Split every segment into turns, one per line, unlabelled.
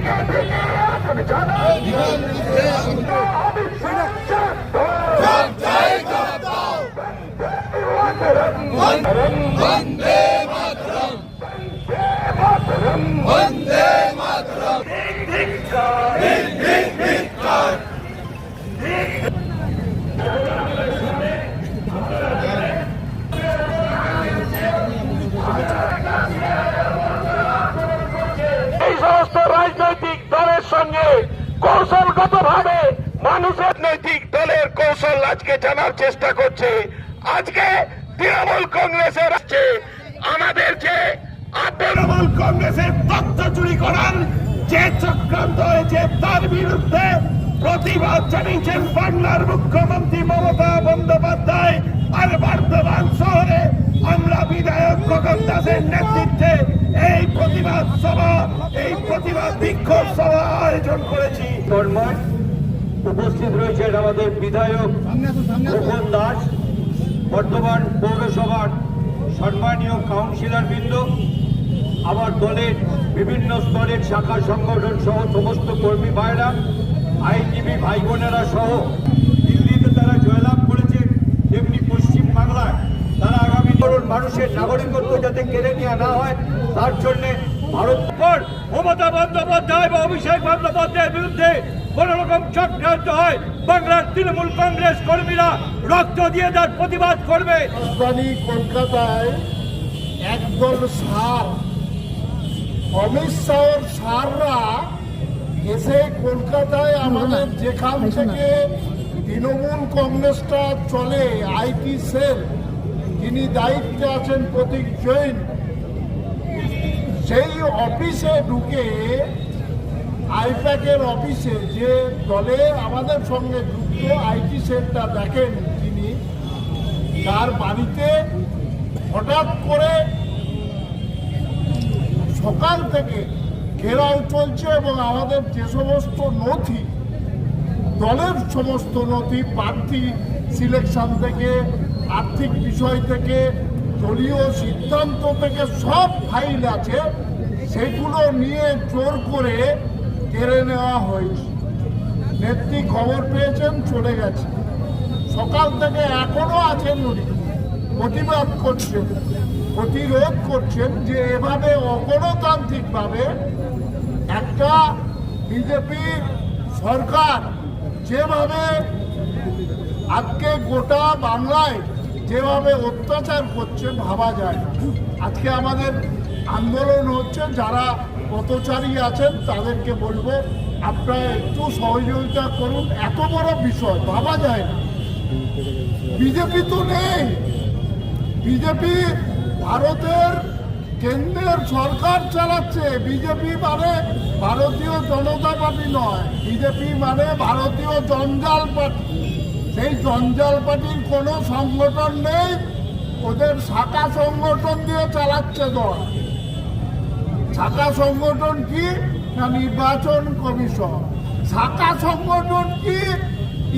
দিকে কৌশলগত ভাবে মানুষের নৈতিক দলের কৌশল আজকে জানার চেষ্টা করছে। আজকে তৃণমূল কংগ্রেসের আছে। আমাদের যে তৃণমূল কংগ্রেসের তথ্য চুরি করার যে চক্রান্ত হয়েছে, তার বিরুদ্ধে প্রতিবাদ জানিয়েছেন বাংলার মুখ্যমন্ত্রী মমতা বন্দ্যোপাধ্যায়। আর বর্ধমান শহরে আমরা বিধায়ক গগন দাসের নেতৃত্বে এই প্রতিবাদ সভা, এই প্রতিবাদ বিক্ষোভ সভা আয়োজন করেছি।
উপস্থিত রয়েছেন আমাদের বিধায়ক খোকন দাস বর্তমান পৌরসভার সম্মানীয় কাউন্সিলর বৃন্দ আমার দলের বিভিন্ন স্তরের শাখা সংগঠন সহ সমস্ত কর্মী ভাইরা, আইনজীবী ভাই বোনেরা সহ দিল্লিতে তারা জয়লাভ করেছে তেমনি পশ্চিম বাংলায় তারা আগামী ধরুন মানুষের নাগরিকত্ব যাতে কেড়ে নেওয়া না হয় তার জন্য ভারত মমতা বন্দ্যোপাধ্যায় বা অভিষেক বন্দ্যোপাধ্যায়ের বিরুদ্ধে কোন রকম চক্রান্ত হয় বাংলার তৃণমূল কংগ্রেস কর্মীরা রক্ত দিয়ে তার প্রতিবাদ করবে।
রাজধানী কলকাতায় একদল সার অমিত শাহর সাররা এসে কলকাতায় আমাদের যেখান থেকে তৃণমূল কংগ্রেসটা চলে আইটি সেল যিনি দায়িত্বে আছেন প্রতীক জৈন, সেই অফিসে ঢুকে, আইপ্যাকের অফিসে যে দলে আমাদের সঙ্গে যুক্ত আইটি সেলটা দেখেন তিনি, তার বাড়িতে হঠাৎ করে সকাল থেকে ঘেরাও চলছে এবং আমাদের যে সমস্ত নথি, দলের সমস্ত নথি, প্রার্থী সিলেকশন থেকে আর্থিক বিষয় থেকে, দলীয় সিদ্ধান্ত থেকে সব ফাইল আছে, সেগুলো নিয়ে জোর করে কেড়ে নেওয়া হয়েছে। নেত্রী খবর পেয়েছেন, চলে গেছে। সকাল থেকে এখনও আছেন উনি। প্রতিবাদ করছেন, প্রতিরোধ করছেন যে এভাবে অগণতান্ত্রিকভাবে একটা বিজেপি সরকার যেভাবে আজকে গোটা বাংলায় যেভাবে অত্যাচার করছে ভাবা যায়। আজকে আমাদের আন্দোলন হচ্ছে, যারা পথচারী আছেন, তাদেরকে বলব, আপনারা একটু সহযোগিতা করুন। এত বড় বিষয়, ভাবা যায় না। বিজেপি তো নেই। বিজেপি ভারতের কেন্দ্রের সরকার চালাচ্ছে। বিজেপি মানে ভারতীয় জনতা পার্টি নয়। বিজেপি মানে ভারতীয় জঞ্জাল পার্টি। সেই জঞ্জাল পার্টির কোনো সংগঠন নেই। ওদের শাখা সংগঠন দিয়ে চালাচ্ছে দল। শাখা সংগঠন কি? না নির্বাচন কমিশন। শাখা সংগঠন কি?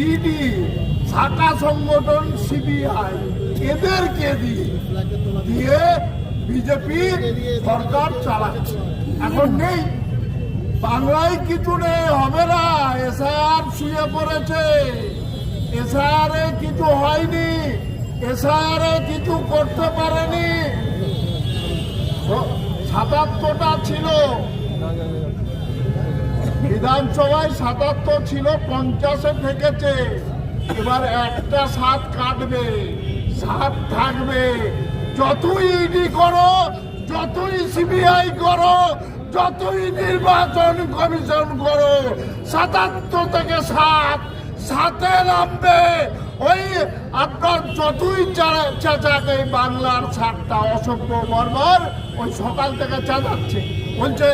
ইডি। শাখা সংগঠন সিবিআই। এদেরকে দিয়ে? দিয়ে বিজেপি সরকার চালাচ্ছে। এখন নেই। বাংলায় কিছু নেই, হবে না। এসআইআর শুয়ে পড়েছে। এসআইআর এ কিছু হয়নি। এসআইআর কিছু করতে পারেনি। সাতাত্তরটা ছিল। বিধানসভায় সাতাত্তর ছিল, পঞ্চাশে থেকেছে। এবার একটা সাত কাটবে। সাত থাকবে। যতই ইডি করো, যতই সিবিআই করো, যতই নির্বাচন কমিশন করো, সাতাত্তর থেকে সাত সাথে নামবে। ওই আপনার যতই চেঁচাকে বাংলার সাতটা অসভ্য বর্বর, ওই সকাল থেকে চেঁচাচ্ছে। বলছে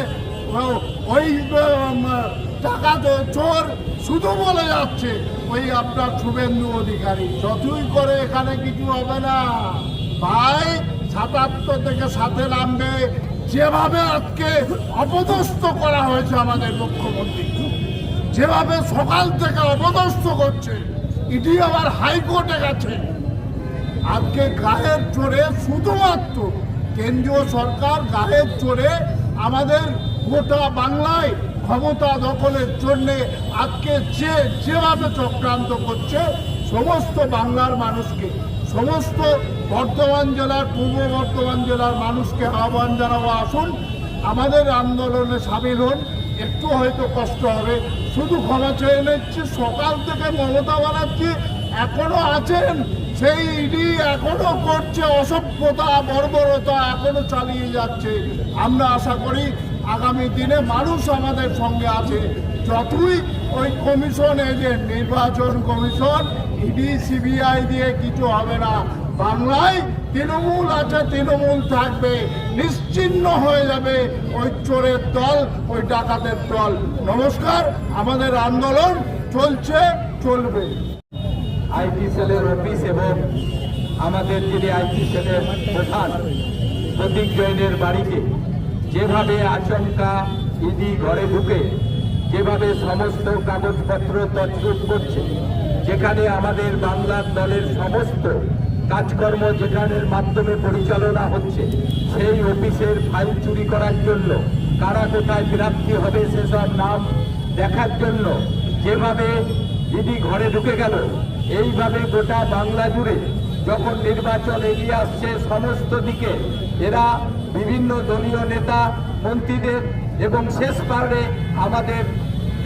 ওই টাকা চোর শুধু বলে যাচ্ছে। ওই আপনার শুভেন্দু অধিকারী, যতই করে এখানে কিছু হবে না। ভাই, সাতাত্তর থেকে সাথে নামবে। যেভাবে আজকে অপদস্থ করা হয়েছে আমাদের মুখ্যমন্ত্রী। যেভাবে সকাল থেকে অপদস্থ করছে, ইডি আবার হাইকোর্টে গেছে। আজকে গায়ের চড়ে শুধুমাত্র কেন্দ্রীয় সরকার, গায়ের চড়ে আমাদের গোটা বাংলায় ক্ষমতা দখলের জন্যে আজকে যে, যেভাবে চক্রান্ত করছে, সমস্ত বাংলার মানুষকে, সমস্ত বর্ধমান জেলার, পূর্ব বর্ধমান জেলার মানুষকে আহ্বান জানাব। আসুন, আমাদের আন্দোলনে সামিল হন। একটু হয়তো কষ্ট হবে। শুধু ক্ষমা চেয়ে নিচ্ছি, সকাল থেকে মমতা ব্যানার্জি এখনও আছেন, সেই ইডি এখনও করছে অসভ্যতা, বর্বরতা, এখনও চালিয়ে যাচ্ছে। আমরা আশা করি আগামী দিনে মানুষ আমাদের সঙ্গে আছে। যতই ওই কমিশন এজেন্ট নির্বাচন কমিশন, ইডি, সিবিআই দিয়ে কিছু হবে না। বাংলায় তৃণমূল আছে, তৃণমূল থাকবে নিশ্চিহ্ন হয়ে যাবে ওই চোরের দল, ওই ডাকাতের দল। নমস্কার, আমাদের আন্দোলন চলছে, চলবে।
আইটি সেলের অফিস এবং আমাদের যিনি আইটি সেলের প্রধান প্রতীক জৈনের বাড়িতে যেভাবে আচমকা ইডি ঘরে ঢুকে যেভাবে সমস্ত কাগজপত্র তছরূপ করছে, যেখানে আমাদের বাংলার দলের সমস্ত কাজকর্ম যেখানের মাধ্যমে পরিচালনা হচ্ছে, সেই অফিসের ফাইল চুরি করার জন্য কারা কোথায় প্রাপ্তি হবে সেসব নাম দেখার জন্য যেভাবে ইডি ঘরে ঢুকে গেল, এইভাবে গোটা বাংলা জুড়ে যখন নির্বাচন এগিয়ে আসছে, সমস্ত দিকে এরা বিভিন্ন দলীয় নেতা, মন্ত্রীদের এবং শেষ পারে আমাদের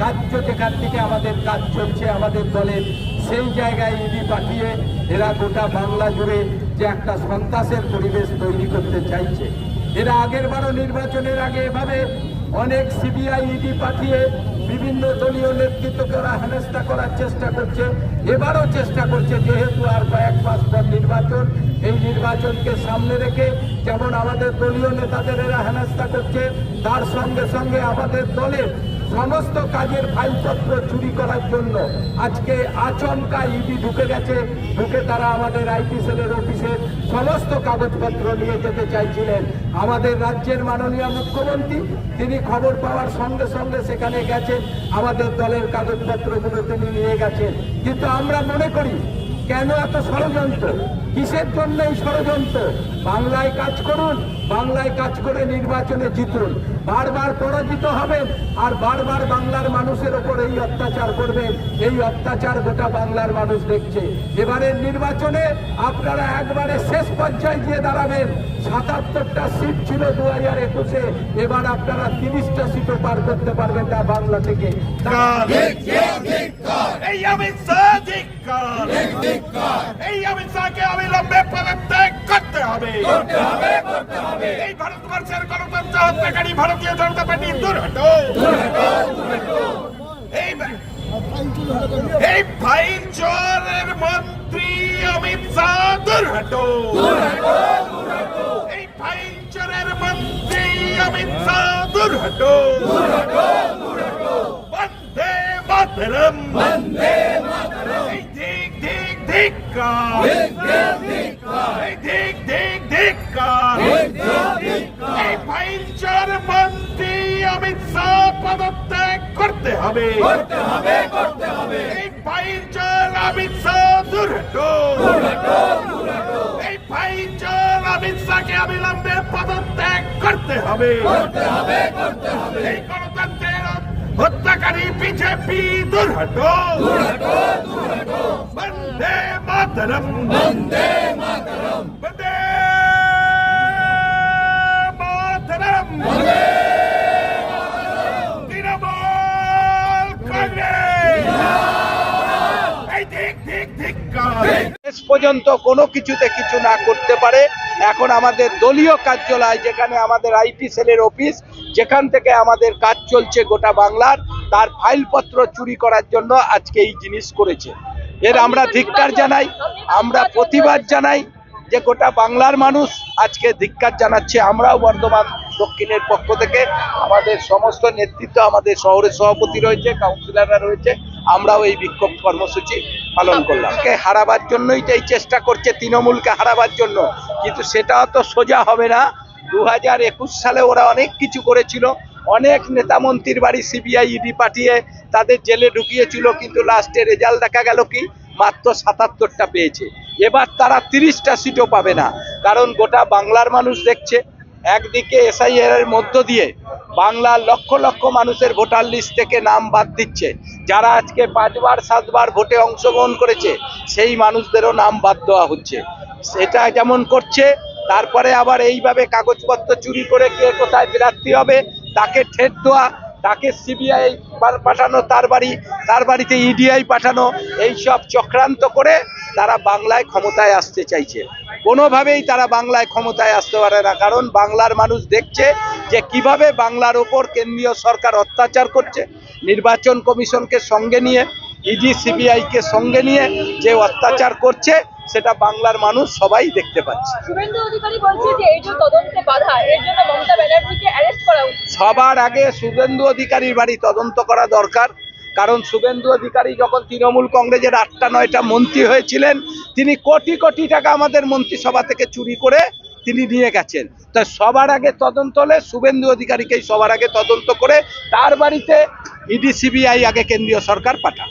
কার্য যেখান থেকে আমাদের কাজ চলছে, আমাদের দলের সেই জায়গায় ইডি পাঠিয়ে এরা গোটা বাংলা জুড়ে যে একটা সন্ত্রাসের পরিবেশ তৈরি করতে চাইছে। এরা আগের বারও নির্বাচনের আগে এভাবে অনেক সিবিআই ইডি পাঠিয়ে বিভিন্ন দলীয় নেতৃত্বকে ওরা হেনস্থা করার চেষ্টা করছে। এবারও চেষ্টা করছে, যেহেতু আর কয়েক মাস পর নির্বাচন, এই নির্বাচনকে সামনে রেখে যেমন আমাদের দলীয় নেতাদের এরা হেনস্থা করছে, তার সঙ্গে সঙ্গে আমাদের দলের সমস্ত কাজের ফাইলপত্র চুরি করার জন্য আজকে আচমকা ইডি ঢুকে গেছে, ঢুকে তারা আমাদের আইটি সেলের অফিসের সমস্ত কাগজপত্র নিয়ে যেতে চাইছিলেন। আমাদের রাজ্যের মাননীয় মুখ্যমন্ত্রী, তিনি খবর পাওয়ার সঙ্গে সঙ্গে সেখানে গেছেন, আমাদের দলের কাগজপত্রগুলো তিনি নিয়ে গেছেন। কিন্তু আমরা মনে করি কেন এত ষড়যন্ত্র? কিসের জন্য এই ষড়যন্ত্র? বাংলায় কাজ করুন বাংলায় কাজ করে নির্বাচনে জিতুন। বারবার পরাজিত হবেন আর বারবার বাংলার মানুষের ওপর এই অত্যাচার করবেন। এই অত্যাচার গোটা বাংলার মানুষ দেখছে। এবারের নির্বাচনে আপনারা একবারে শেষ পর্যায়ে গিয়ে দাঁড়াবেন। সাতাত্তরটা সিট ছিল দু হাজার একুশে। এবার আপনারা তিরিশটা সিটও পার করতে পারবেন তা বাংলা থেকে।
এই ধিক্কার। এই অমিত শাহকে অবিলম্বে পদত্যাগ করতে হবে। এই ভারতবর্ষের গণতন্ত্র হত্যাকারী ভারতীয় জনতা পার্টি দূর হটো এই এই চোরের মন্ত্রী অমিত শাহ দূর হটো এই চোরের মন্ত্রী অমিত শাহ দূর হটো বন্দে মাতরম। বন্দে মাতরম। ধিক্কার ধিক ধিক ধিক্কার এই ফাইল মন্ত্রী অমিত শাহ পদত্যাগ করতে হবে। করতে হবে করতে হবে। এই ফাইল অমিত শাহ দূর হটো এই ফাইল অমিত শাহকে অবিলম্বে পদত্যাগ করতে হবে। করতে হবে করতে হবে। এই গণতন্ত্রের হত্যাকারী বিজেপি দূর হটো মাতরম মাতরম তৃণমূল কংগ্রেস এই দিক দিক ধিক্কার
শেষ পর্যন্ত কোনো কিছুতে কিছু না করতে পারে। এখন আমাদের দলীয় কার্যালয়, যেখানে আমাদের আইটি সেলের অফিস, যেখান থেকে আমাদের কাজ চলছে গোটা বাংলার, তার ফাইলপত্র চুরি করার জন্য আজকে এই জিনিস করেছে। এর আমরা ধিক্কার জানাই, আমরা প্রতিবাদ জানাই যে গোটা বাংলার মানুষ আজকে ধিক্কার জানাচ্ছে। আমরাও বর্ধমান দক্ষিণের পক্ষ থেকে আমাদের সমস্ত নেতৃত্ব, আমাদের শহরের সভাপতি রয়েছে, কাউন্সিলররা রয়েছে, আমরাও এই বিক্ষোভ কর্মসূচি পালন করলাম। কে হারাবার জন্যই এই চেষ্টা করছে, তৃণমূলকে হারাবার জন্য। কিন্তু সেটা তো সোজা হবে না। দু হাজার একুশ সালে ওরা অনেক কিছু করেছিল। অনেক নেতা মন্ত্রীর বাড়ি সিবিআই, ইডি পাঠিয়ে তাদের জেলে ঢুকিয়েছিল, কিন্তু লাস্টে রেজাল্ট দেখা গেল কি? মাত্র সাতাত্তরটা পেয়েছে। এবার তারা তিরিশটা সিটও পাবে না। কারণ গোটা বাংলার মানুষ দেখছে, একদিকে এসআইআর এর মধ্য দিয়ে বাংলার লক্ষ লক্ষ মানুষের ভোটার লিস্ট থেকে নাম বাদ দিচ্ছে। যারা আজকে পাঁচবার, সাতবার ভোটে অংশগ্রহণ করেছে, সেই মানুষদেরও নাম বাদ দেওয়া হচ্ছে। সেটা যেমন করছে, তারপরে আবার এইভাবে কাগজপত্র চুরি করে কে কোথায় প্রার্থী হবে, তাকে ঠেট দেওয়া তাকে সিবিআই পাঠানো, তার বাড়ি, তার বাড়িতে ইডিআই পাঠানো এই সব চক্রান্ত করে তারা বাংলায় ক্ষমতায় আসতে চাইছে। কোনোভাবেই তারা বাংলায় ক্ষমতায় আসতে পারে না, কারণ বাংলার মানুষ দেখছে যে কীভাবে বাংলার ওপর কেন্দ্রীয় সরকার অত্যাচার করছে। নির্বাচন কমিশনকে সঙ্গে নিয়ে ইডি সিবিআইকে সঙ্গে নিয়ে যে অত্যাচার করছে, সেটা বাংলার মানুষ সবাই দেখতে পাচ্ছে।
শুভেন্দু অধিকারী বলছে যে এই যে তদন্তে বাধা, এর জন্য মমতা ব্যানার্জিকে
সবার আগে শুভেন্দু অধিকারীর বাড়ি তদন্ত করা দরকার। কারণ শুভেন্দু অধিকারী যখন তৃণমূল কংগ্রেসের আটটা, নয়টা মন্ত্রী হয়েছিলেন, তিনি কোটি কোটি টাকা আমাদের মন্ত্রিসভা থেকে চুরি করে তিনি নিয়ে গেছেন। তাই সবার আগে তদন্ত হলে শুভেন্দু অধিকারীকেই সবার আগে তদন্ত করে তার বাড়িতে ইডি, সিবিআই আগে কেন্দ্রীয় সরকার পাঠান।